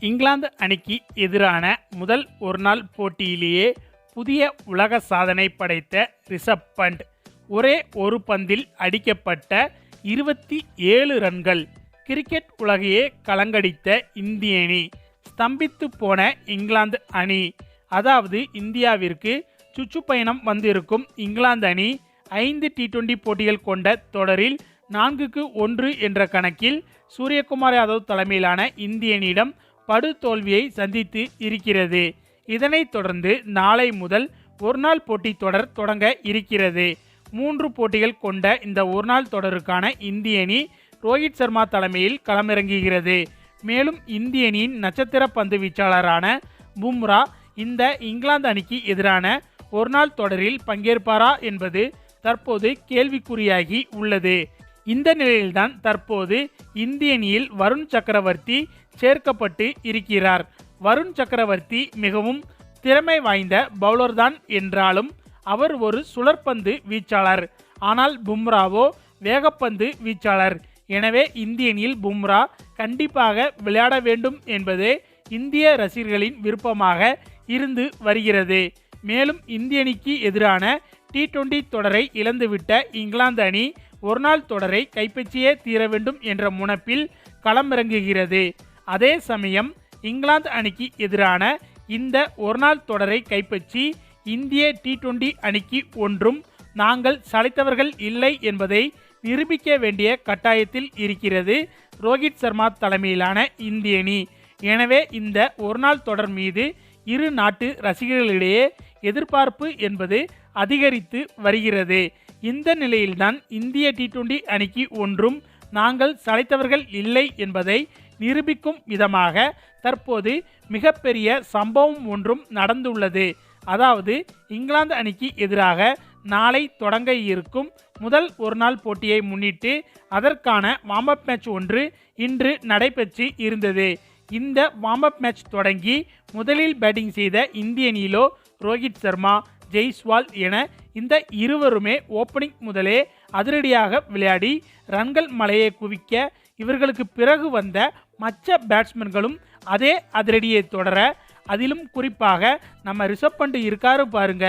இங்கிலாந்து அணிக்கு எதிரான முதல் ஒருநாள் போட்டியிலேயே புதிய உலக சாதனை படைத்த ரிஷப் பண்ட் ஒரே ஒரு பந்தில் அடிக்கப்பட்ட இருபத்தி ஏழு ரன்கள் கிரிக்கெட் உலகையே கலங்கடித்த இந்திய அணி. ஸ்தம்பித்து போன இங்கிலாந்து அணி. அதாவது இந்தியாவிற்கு சுற்றுப்பயணம் வந்திருக்கும் இங்கிலாந்து அணி ஐந்து டி டுவெண்டி போட்டிகள் கொண்ட தொடரில் நான்குக்கு ஒன்று என்ற கணக்கில் சூரியகுமார் யாதவ் தலைமையிலான இந்திய அணியிடம் படுதோல்வியை சந்தித்து இருக்கிறது. இதனைத் தொடர்ந்து நாளை முதல் ஒருநாள் போட்டி தொடர் தொடங்க இருக்கிறது. மூன்று போட்டிகள் கொண்ட இந்த ஒருநாள் தொடருக்கான இந்திய அணி ரோஹித் சர்மா தலைமையில் களமிறங்குகிறது. மேலும் இந்திய அணியின் நட்சத்திர பந்து வீச்சாளரான பும்ரா இந்த இங்கிலாந்து அணிக்கு எதிரான ஒருநாள் தொடரில் பங்கேற்பாரா என்பது தற்போது கேள்விக்குறியாகி உள்ளது. இந்த நிலையில்தான் தற்போது இந்திய அணியில் வருண் சக்கரவர்த்தி சேர்க்கப்பட்டு இருக்கிறார். வருண் சக்கரவர்த்தி மிகவும் திறமை வாய்ந்த பவுலர்தான் என்றாலும் அவர் ஒரு சுழற்பந்து வீச்சாளர். ஆனால் பும்ராவோ வேகப்பந்து வீச்சாளர். எனவே இந்திய அணியில் பும்ரா கண்டிப்பாக விளையாட வேண்டும் என்பதே இந்திய ரசிகர்களின் விருப்பமாக இருந்து வருகிறது. மேலும் இந்திய அணிக்கு எதிரான டி டுவெண்டி தொடரை இழந்துவிட்ட இங்கிலாந்து அணி ஒருநாள் தொடரை கைப்பற்றியே தீர வேண்டும் என்ற முனப்பில் களமிறங்குகிறது. அதே சமயம் இங்கிலாந்து அணிக்கு எதிரான இந்த ஒருநாள் தொடரை கைப்பற்றி இந்திய டி டுவெண்டி அணிக்கு ஒன்றும் நாங்கள் சளைத்தவர்கள் இல்லை என்பதை நிரூபிக்க வேண்டிய கட்டாயத்தில் இருக்கிறது ரோஹித் சர்மா தலைமையிலான இந்திய அணி. எனவே இந்த ஒருநாள் தொடர் மீது இரு நாட்டு ரசிகர்களிடையே எதிர்பார்ப்பு என்பது அதிகரித்து வருகிறது. இந்த நிலையில்தான் இந்திய டி டுவெண்டி அணிக்கு ஒன்றும் நாங்கள் சளைத்தவர்கள் இல்லை என்பதை நிரூபிக்கும் விதமாக தற்போது மிகப்பெரிய சம்பவம் ஒன்றும் நடந்துள்ளது. அதாவது இங்கிலாந்து அணிக்கு எதிராக நாளை தொடங்க இருக்கும் முதல் ஒருநாள் போட்டியை முன்னிட்டு அதற்கான வார்ம் அப் மேட்ச் ஒன்று இன்று நடைபெற்று இருந்தது. இந்த வார்ம் அப் மேட்ச் தொடங்கி முதலில் பேட்டிங் செய்த இந்திய அணியிலோ ரோஹித் சர்மா ஜெய்ஸ்வால் என இந்த இருவருமே ஓப்பனிங் முதலே அதிரடியாக விளையாடி ரன்கள் மலையை குவிக்க இவர்களுக்கு பிறகு வந்த மற்ற பேட்ஸ்மேன்களும் அதே அதிரடியை தொடர அதிலும் குறிப்பாக நம்ம ரிஷப் பண்ட் இருக்காரு பாருங்க.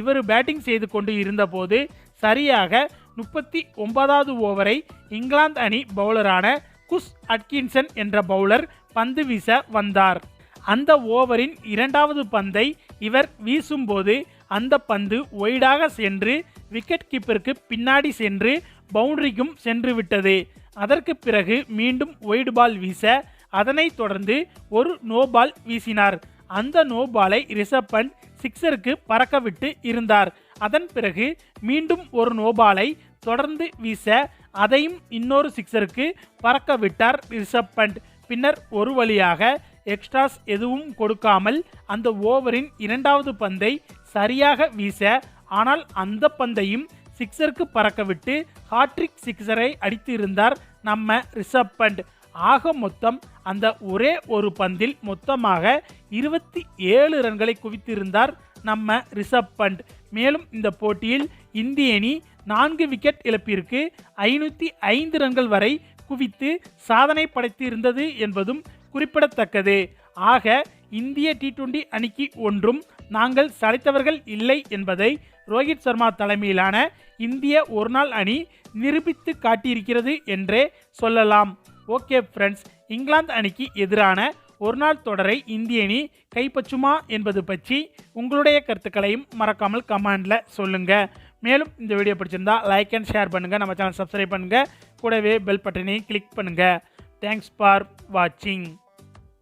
இவர் பேட்டிங் செய்து கொண்டு இருந்தபோது சரியாக முப்பத்தி ஒன்பதாவது ஓவரை இங்கிலாந்து அணி பவுலரான குஸ் அட்கின்சன் என்ற பவுலர் பந்து வீச வந்தார். அந்த ஓவரின் இரண்டாவது பந்தை இவர் வீசும்போது அந்த பந்து ஒய்டாக சென்று விக்கெட் கீப்பருக்கு பின்னாடி சென்று பவுண்டரிக்கும் சென்று விட்டது. அதற்கு பிறகு மீண்டும் ஒயிட் பால் வீச அதனைத் தொடர்ந்து ஒரு நோ பால் வீசினார். அந்த நோ பாலை ரிஷப் பண்ட் சிக்ஸருக்கு பறக்கவிட்டு இருந்தார். அதன் பிறகு மீண்டும் ஒரு நோபாலை தொடர்ந்து வீச அதையும் இன்னொரு சிக்ஸருக்கு பறக்க விட்டார் ரிஷப் பண்ட் பின்னர் ஒரு வழியாக எக்ஸ்ட்ராஸ் எதுவும் கொடுக்காமல் அந்த ஓவரின் இரண்டாவது பந்தை சரியாக வீச ஆனால் அந்த பந்தையும் சிக்ஸருக்கு பறக்கவிட்டு ஹாட்ரிக் சிக்ஸரை அடித்திருந்தார் நம்ம ரிஷப் பண்ட். ஆக மொத்தம் அந்த ஒரே ஒரு பந்தில் மொத்தமாக இருபத்தி ஏழு ரன்களை குவித்திருந்தார் நம்ம ரிஷப் பண்ட். மேலும் இந்த போட்டியில் இந்திய அணி நான்கு விக்கெட் இழப்பிற்கு ஐநூற்றி ஐந்து ரன்கள் வரை குவித்து சாதனை படைத்திருந்தது என்பதும் குறிப்பிடத்தக்கது. ஆக இந்திய டி டுவெண்டி அணிக்கு ஒன்றும் நாங்கள் சளைத்தவர்கள் இல்லை என்பதை ரோஹித் சர்மா தலைமையிலான இந்திய ஒருநாள் அணி நிரூபித்து காட்டியிருக்கிறது என்றே சொல்லலாம். ஓகே ஃப்ரெண்ட்ஸ் இங்கிலாந்து அணிக்கு எதிரான ஒருநாள் தொடரை இந்திய அணி கைப்பற்றுமா என்பது பற்றி உங்களுடைய கருத்துக்களையும் மறக்காமல் கமெண்டில் சொல்லுங்கள் மேலும் இந்த வீடியோ பிடிச்சிருந்தா லைக் அண்ட் ஷேர் பண்ணுங்கள் நம்ம சேனல் சப்ஸ்கிரைப் பண்ணுங்கள் கூடவே பெல் பட்டனை கிளிக் பண்ணுங்கள் தேங்க்ஸ் ஃபார் வாட்சிங்